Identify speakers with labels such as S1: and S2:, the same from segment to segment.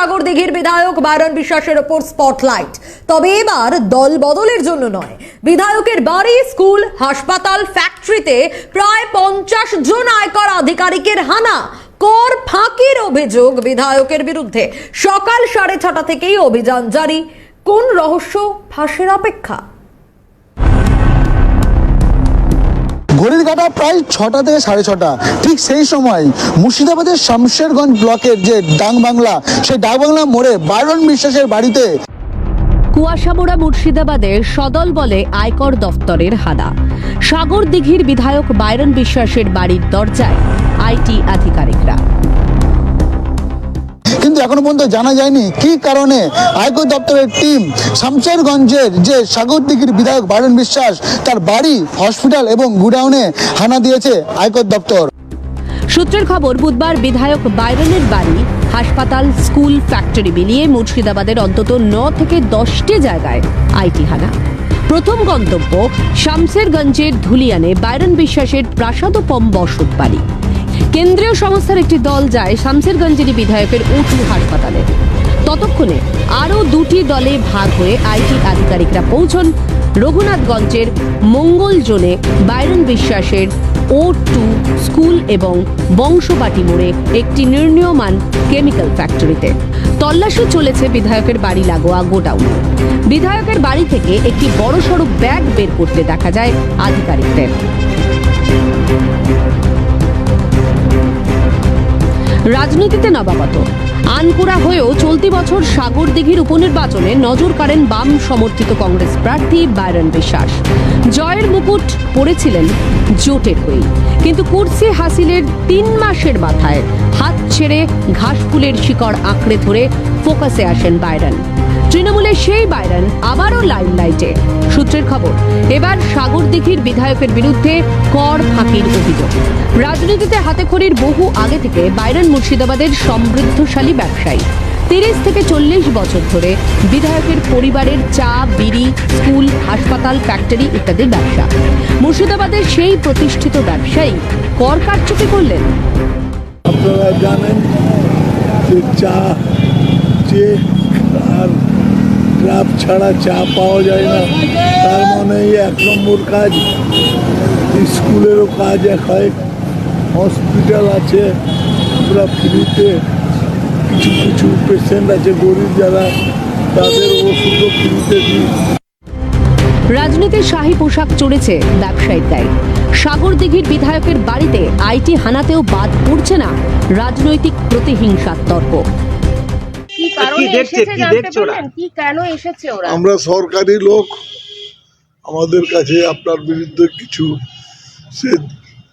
S1: সাগর দিঘির বিধায়ক বারণ বিশ্বাসের ওপর স্পটলাইট। তবে এবার দল বদলের জন্য নয়। বিধায়কের বাড়ি, স্কুল, হাসপাতাল, ফ্যাক্টরিতে প্রায় পঞ্চাশ জন আয়কর আধিকারিকের হানা। কর ফাঁকির অভিযোগ বিধায়কের বিরুদ্ধে। সকাল সাড়ে ছটা থেকেই অভিযান জারি। কোন রহস্য, ফাঁসের অপেক্ষা?
S2: ঘড়ির কাটা প্রায় ছটা থেকে সাড়ে ছটা। ঠিক সেই সময় মুর্শিদাবাদের শামশেরগঞ্জ ব্লকের যে ডাং বাংলা, সেই ডাং বাংলা মোড়ে বারণ বিশ্বাসের বাড়িতে
S3: কুয়াশামোড়া মুর্শিদাবাদের সদল বলে আয়কর দফতরের হাদা সাগর দিঘির বিধায়ক বাইরন বিশ্বাসের বাড়ির দরজায় আইটি আধিকারিকরা।
S2: এখনও পর্যন্ত জানা যায়নি কি কারণে আয়কর দপ্তরের টিম শামশেরগঞ্জের যে সাগর দিঘির বিধায়ক বাইরন বিশ্বাস তার বাড়ি, হসপিটাল এবং গুডাউনে হানা দিয়েছে আয়কর দপ্তর।
S3: সূত্রের খবর, বুধবার বিধায়ক বাইরনের বাড়ি, হাসপাতাল, স্কুল, ফ্যাক্টরি মিলিয়ে মুর্শিদাবাদের অন্তত ন থেকে দশটি জায়গায় আইটি হানা। প্রথম গন্তব্য শামসেরগঞ্জের ধুলিয়ানে, বাইরন বিশ্বাসের প্রাসাদ প্রাসাদোপম বসত বাড়ি। কেন্দ্রীয় সংস্থার একটি দল যায় শামসেরগঞ্জেরই বিধায়কের উঁচু হাসপাতালে। ততক্ষণে আরও দুটি দলে ভাগ হয়ে আইটি আধিকারিকরা পৌঁছন রঘুনাথগঞ্জের মঙ্গল জোনে বাইরন বিশ্বাসের ও টু স্কুল এবং বংশবাটি মোড়ে একটি নির্ণীয়মান কেমিক্যাল ফ্যাক্টরিতে। তল্লাশি চলেছে বিধায়কের বাড়ি লাগোয়া গোডাউন। বিধায়কের বাড়ি থেকে একটি বড়সড় ব্যাগ বের করতে দেখা যায় আধিকারিকদের। রাজনীতিতে নবাগত। আনপুরা হয়েও চলতি বছর সাগর দিঘির উপনির্বাচনে নজর কাড়েন বাম সমর্থিত কংগ্রেস প্রার্থী বাইরন বিশ্বাস। জয়ের মুকুট পড়েছিলেন জোটের হয়ে কিন্তু কুর্সি হাসিলের তিন মাসের মাথায় হাত ছেড়ে ঘাসফুলের শিকড় আঁকড়ে ধরে ফোকাসে আসেন বাইরন। তৃণমূলের সেই বাইরন আবারও লাইমলাইটে সূত্রের খবর, এবার সাগর দিঘির বিধায়কের বিরুদ্ধে কর ফাঁকির অভিযোগ। রাজনীতিতে হাতেখড়ির বহু আগে থেকে বাইরন মুর্শিদাবাদের সমৃদ্ধশালী ব্যবসায়ী। তিরিশ থেকে চল্লিশ বছর ধরে বিধায়কের পরিবারের চা, বিড়ি, স্কুল, হাসপাতাল ফ্যাক্টরি ইত্যাদির ব্যবসা। মুর্শিদাবাদের সেই প্রতিষ্ঠিত ব্যবসায়ী কর কারচুপি করলেন।
S4: আপনারা জানেন যে চা আর ড্রাফ ছাড়া চা পাওয়া যায় না। তার মানে এক নম্বর কাজ, স্কুলেরও কাজ এক হয়, হসপিটাল আছে আমরা ফ্রিতে, কিছু কিছু পেশেন্ট আছে, গরিব যারা, তাদের ওষুধও ফ্রিতে দিই।
S3: রাজনীতির শাহী পোশাক চড়েছে ব্যবসায়ীর দায়। সাগর দিঘির বিধায়কের বাড়িতে আইটি হানাতেও বাদ পড়ছে না রাজনৈতিক প্রতিহিংসার তর্ক।
S5: কি কারণে এসেছে
S6: কি
S5: জানতে পারলেন? কি কেন এসেছে ওরা?
S4: আমরা সরকারি লোক আমাদের কাছে আপনার বিরুদ্ধে কিছু সে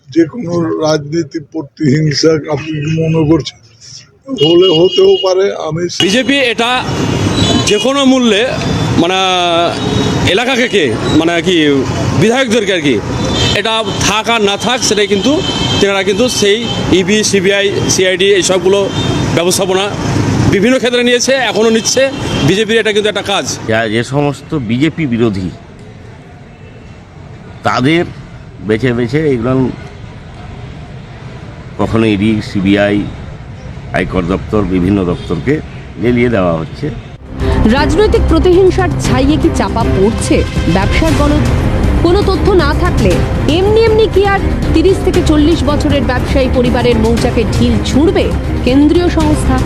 S4: যে কোনো রাজনীতি প্রতিহিংসা আপনি কি মনে করছেন? হলে হতেও পারে আমি
S6: বিজেপি এটা যে কোনো মূল্যে মানে এলাকাকে কে মানে কি বিধায়কদেরকে আর কি এটা থাক আর না থাক সেটাই কিন্তু তেনারা কিন্তু সেই ইবি সিবিআই সিআইডি এই সবগুলো ব্যবস্থাপনা বিভিন্ন ক্ষেত্রে নিয়েছে এখনও নিচ্ছে। বিজেপির এটা কিন্তু একটা কাজ।
S7: যা যে সমস্ত বিজেপি বিরোধী তাদের বেছে বেছে এগুলো কখনো ইডি সিবিআই আয়কর দপ্তর বিভিন্ন দপ্তরকে লেলিয়ে দেওয়া হচ্ছে।
S3: রাজনৈতিক প্রতিহিংসার ছাইয়ে কি চাপা পড়ছে ব্যবসার গলদ কোনো তথ্য না থাকলে এমনি এমনি কি আর তিরিশ থেকে চল্লিশ বছরের ব্যবসায়ী পরিবারের মৌচাকে ঢিল ছুঁড়বে কেন্দ্রীয় সংস্থা?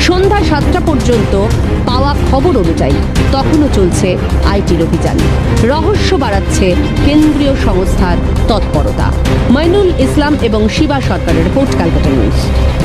S3: সন্ধ্যা সাতটা পর্যন্ত পাওয়া খবর অনুযায়ী তখনও চলছে আইটির অভিযান। রহস্য বাড়াচ্ছে কেন্দ্রীয় সংস্থার তৎপরতা। মাইনুল ইসলাম এবং শিবা সরকারের রিপোর্ট, ক্যালকাটা নিউজ।